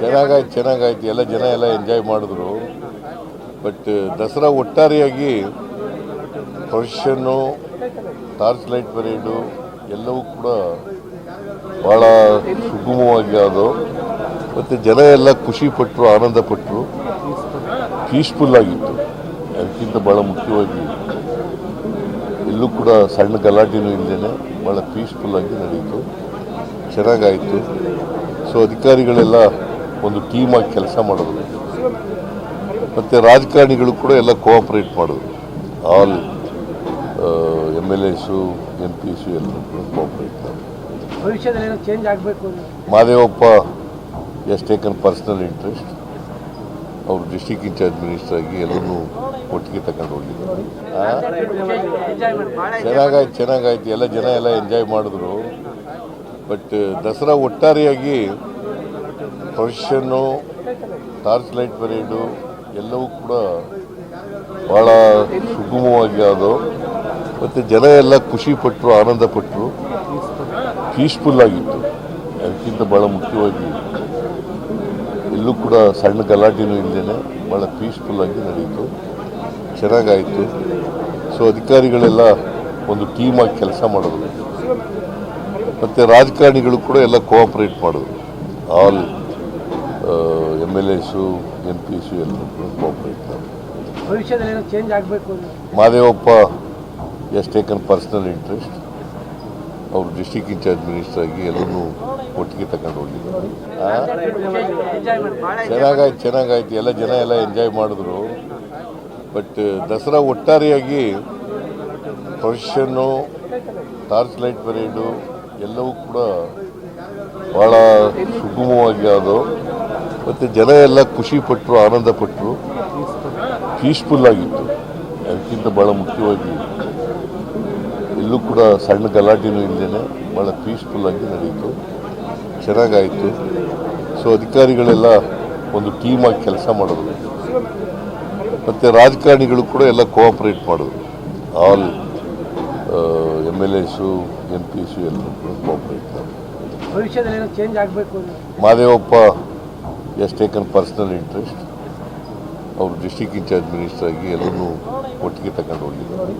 ಚೆನ್ನಾಗಾಯ್ತು ಚೆನ್ನಾಗಾಯ್ತು. ಎಲ್ಲ ಜನ ಎಲ್ಲ ಎಂಜಾಯ್ ಮಾಡಿದ್ರು. ಬಟ್ ದಸರಾ ಒಟ್ಟಾರೆಯಾಗಿ ಪ್ರೊಸೆಷನ್ನು ಟಾರ್ಚ್ ಲೈಟ್ ಪರೇಡು ಎಲ್ಲವೂ ಕೂಡ ಭಾಳ ಸುಗಮವಾಗಿ ಅದು ಮತ್ತು ಜನ ಎಲ್ಲ ಖುಷಿ ಪಟ್ಟರು ಆನಂದ ಪಟ್ಟರು ಪೀಸ್ಫುಲ್ ಆಗಿತ್ತು. ಅದಕ್ಕಿಂತ ಭಾಳ ಮುಖ್ಯವಾಗಿ ಎಲ್ಲೂ ಕೂಡ ಸಣ್ಣ ಗಲಾಟೆನೂ ಇಲ್ಲದೇ ಭಾಳ ಪೀಸ್ಫುಲ್ ಆಗಿ ನಡೀತು. ಚೆನ್ನಾಗಾಯಿತು. ಸೊ ಅಧಿಕಾರಿಗಳೆಲ್ಲ ಒಂದು ಟೀಮಾಗಿ ಕೆಲಸ ಮಾಡೋದು ಮತ್ತು ರಾಜಕಾರಣಿಗಳು ಕೂಡ ಎಲ್ಲ ಕೋಆಪ್ರೇಟ್ ಮಾಡೋದು ಆಲ್ ಎಂ ಎಲ್ ಎಸು ಎಂ ಪಿಸು ಎಲ್ಲರೂ ಕೂಡ ಕೋಆಪ್ರೇಟ್ ಮಾಡಿದ್ರು. Madevappa has taken personal interest ಅವರು ಡಿಸ್ಟಿಕ್ ಇನ್ಚಾರ್ಜ್ ಮಿನಿಸ್ಟರ್ ಆಗಿ ಎಲ್ಲರೂ ಒಟ್ಟಿಗೆ ತಗೊಂಡು ಹೋಗಿದ್ದಾರೆ? ಚೆನ್ನಾಗಾಯ್ತು ಚೆನ್ನಾಗಾಯ್ತು. ಎಲ್ಲ ಜನ ಎಲ್ಲ ಎಂಜಾಯ್ ಮಾಡಿದ್ರು. ಬಟ್ ದಸರಾ ಒಟ್ಟಾರೆಯಾಗಿ ಪ್ರೊಸೆಷನ್ನು ಟಾರ್ಚ್ ಲೈಟ್ ಪರೇಡು ಎಲ್ಲವೂ ಕೂಡ ಭಾಳ ಸುಗಮವಾಗಿ ಅದು ಮತ್ತು ಜನ ಎಲ್ಲ ಖುಷಿ ಪಟ್ಟರು ಆನಂದ ಪಟ್ಟರು ಪೀಸ್ಫುಲ್ ಆಗಿತ್ತು. ಅದಕ್ಕಿಂತ ಭಾಳ ಮುಖ್ಯವಾಗಿ ಎಲ್ಲೂ ಕೂಡ ಸಣ್ಣ ಗಲಾಟೆನೂ ಇಲ್ಲದೇ ಭಾಳ ಪೀಸ್ಫುಲ್ ಆಗಿ ನಡೀತು. ಚೆನ್ನಾಗಾಯಿತು. ಸೊ, ಅಧಿಕಾರಿಗಳೆಲ್ಲ ಒಂದು ಟೀಮಾಗಿ ಕೆಲಸ ಮಾಡಿದ್ರು ಮತ್ತು ರಾಜಕಾರಣಿಗಳು ಕೂಡ ಎಲ್ಲ ಕೋಆಪ್ರೇಟ್ ಮಾಡೋದು. ಆಲ್ ಎಂ ಎಲ್ ಎಸು ಎಂ ಪಿಸು ಎಲ್ಲರೂ ಕೂಡ ಕೋಆಪ್ರೇಟ್ ಆಗಬೇಕು Madevappa has taken personal interest ಅವರು ಡಿಸ್ಟಿಕ್ ಇನ್ಚಾರ್ಜ್ ಮಿನಿಸ್ಟರ್ ಆಗಿ ಎಲ್ಲರೂ ಒಟ್ಟಿಗೆ ತಗೊಂಡು ಹೋಗಿದ್ದಾರೆ? ಚೆನ್ನಾಗಾಯ್ತು ಚೆನ್ನಾಗಾಯ್ತು. ಎಲ್ಲ ಜನ ಎಲ್ಲ ಎಂಜಾಯ್ ಮಾಡಿದ್ರು. ಬಟ್ ದಸರಾ ಒಟ್ಟಾರೆಯಾಗಿ ಪ್ರೊಫೆಷನ್ನು ಟಾರ್ಚ್ ಲೈಟ್ ಪರೇಡು ಎಲ್ಲವೂ ಕೂಡ ಭಾಳ ಸುಗಮವಾಗಿ ಅದು ಮತ್ತು ಜನ ಎಲ್ಲ ಖುಷಿ ಪಟ್ಟರು ಆನಂದ ಪಟ್ಟರು ಪೀಸ್ಫುಲ್ ಆಗಿತ್ತು. ಅದಕ್ಕಿಂತ ಭಾಳ ಮುಖ್ಯವಾಗಿ ಎಲ್ಲೂ ಕೂಡ ಸಣ್ಣ ಗಲಾಟೆನೂ ಇಲ್ಲದೇ ಭಾಳ ಪೀಸ್ಫುಲ್ ಆಗಿ ನಡೀತು. ಚೆನ್ನಾಗಾಯಿತು. ಸೊ ಅಧಿಕಾರಿಗಳೆಲ್ಲ ಒಂದು ಟೀಮಾಗಿ ಕೆಲಸ ಮಾಡೋದು ಮತ್ತು ರಾಜಕಾರಣಿಗಳು ಕೂಡ ಎಲ್ಲ ಕೋಆಪ್ರೇಟ್ ಮಾಡೋದು ಆಲ್ ಎಂ ಎಲ್ ಎಸು ಎಂ ಎಲ್ಲರೂ ಕೂಡ ಕೋಆಪ್ರೇಟ್ ಭವಿಷ್ಯದಲ್ಲಿ ಏನೋ ಚೇಂಜ್ ಆಗಬೇಕು Madevappa has taken personal interest ಅವರು ಡಿಸ್ಟಿಕ್ ಇನ್ಚಾರ್ಜ್ ಮಿನಿಸ್ಟರ್ ಆಗಿ ಎಲ್ಲರೂ ಒಟ್ಟಿಗೆ ತಗೊಂಡು ಹೋಗಿದ್ದಾರೆ